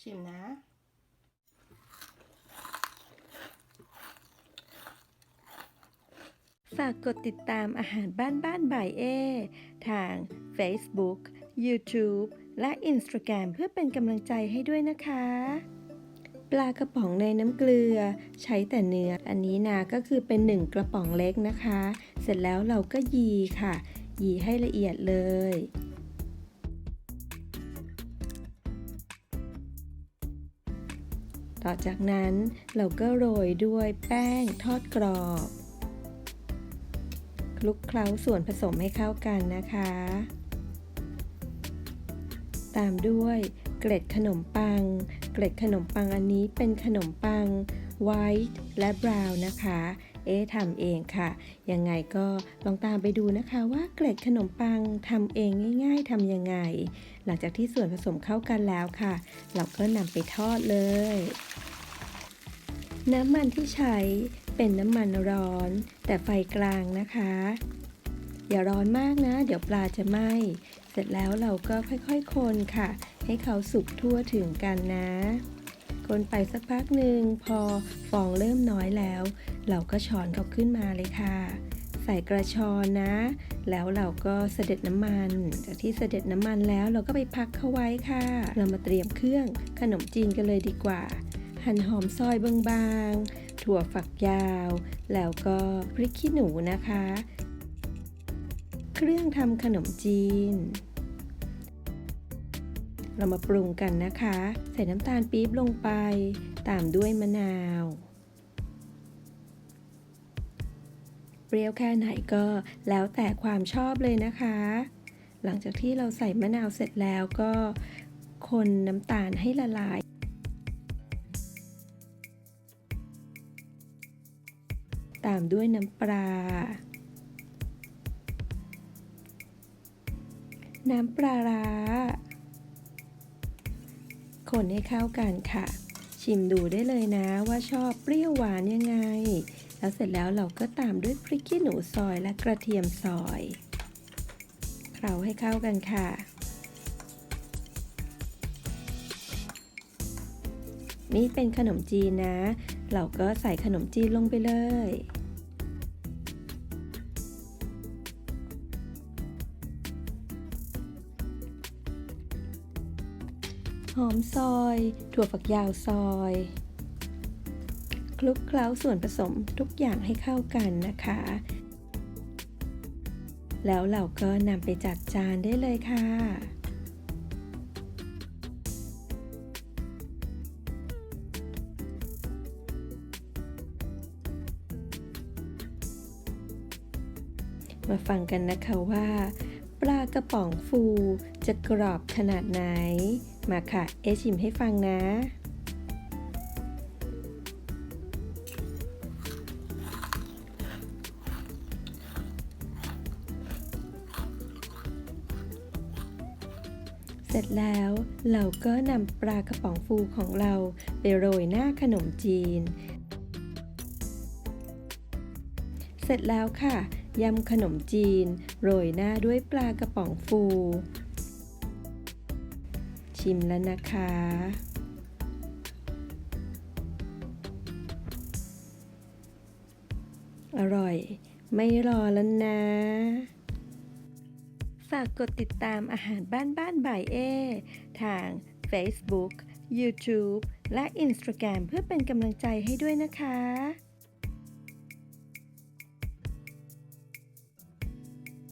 ชิมนะ ฝากกดติดตามอาหารบ้านบ้านบ่ายเอ ทาง Facebook YouTube และ Instagram เพื่อเป็นกำลังใจให้ด้วยนะคะ ปลากระป๋องในน้ำเกลือ ใช้แต่เนื้อ อันนี้นะก็คือเป็นหนึ่งกระป๋องเล็กนะคะ เสร็จแล้วเราก็ยีค่ะ ยีให้ละเอียดเลย ต่อจากนั้นเราก็โรยด้วยแป้งทอดกรอบ คลุกเคล้าส่วนผสมให้เข้ากันนะคะ ตามด้วยเกล็ดขนมปัง เกล็ดขนมปังอันนี้เป็นขนมปังไวท์และบราวน์นะคะ เอ๊ทำเองค่ะ ยังไงก็ลองตามไปดูนะคะว่าเกล็ดขนมปังทำเองง่าย ๆทำยังไง หลังจากที่ส่วนผสมเข้ากันแล้วค่ะ เราก็นำไปทอดเลย น้ำมันที่ใช้เป็นน้ำมันร้อน แต่ไฟกลางนะคะอย่าร้อนมากนะ เดี๋ยวปลาจะไหม้ เสร็จแล้วเราก็ค่อยๆคนค่ะ ให้เขาสุกทั่วถึงกันนะ นไปสักพักหนึ่งพอฟองเริ่มน้อยแล้ว เราก็ช้อนเขาขึ้นมาเลยค่ะ ใส่กระชอนนะ แล้วเราก็เสด็จน้ำมันจากที่เสด็จน้ำมันแล้วเราก็ไปพักเขาไว้ค่ะ เรามาเตรียมเครื่องขนมจีนกันเลยดีกว่า หั่นหอมซอยบางๆถั่วฝักยาว แล้วก็พริกขี้หนูนะคะ เครื่องทำขนมจีน เรามาปรุงกันนะคะ ใส่น้ำตาลปี๊บลงไป ตามด้วยมะนาว เปรี้ยวแค่ไหนก็แล้วแต่ความชอบเลยนะคะ หลังจากที่เราใส่มะนาวเสร็จแล้วก็คนน้ำตาลให้ละลาย ตามด้วยน้ำปลา น้ำปลาร้า คนให้เข้ากันค่ะ ชิมดูได้เลยนะว่าชอบเปรี้ยวหวานยังไง แล้วเสร็จแล้วเราก็ตามด้วยพริกขี้หนูซอยและกระเทียมซอย เคล้าให้เข้ากันค่ะนี่เป็นขนมจีนนะ เราก็ใส่ขนมจีนลงไปเลย หอมซอย ถั่วฝักยาวซอย คลุกเคล้าส่วนผสมทุกอย่างให้เข้ากันนะคะ แล้วเราก็นำไปจัดจานได้เลยค่ะมาฟังกันนะคะว่า ปลากระป๋องฟูจะกรอบขนาดไหน มาค่ะ เอชิมให้ฟังนะ เสร็จแล้วเราก็นำปลากระป๋องฟูของเราไปโรยหน้าขนมจีน เสร็จแล้วค่ะยำขนมจีน โรยหน้าด้วยปลากระป๋องฟู ชิมแล้วนะคะ อร่อย ไม่รอแล้วนะ ฝากกดติดตามอาหารบ้านบ้านบ่ายเอ ทาง Facebook YouTube และ Instagram เพื่อเป็นกำลังใจให้ด้วยนะคะ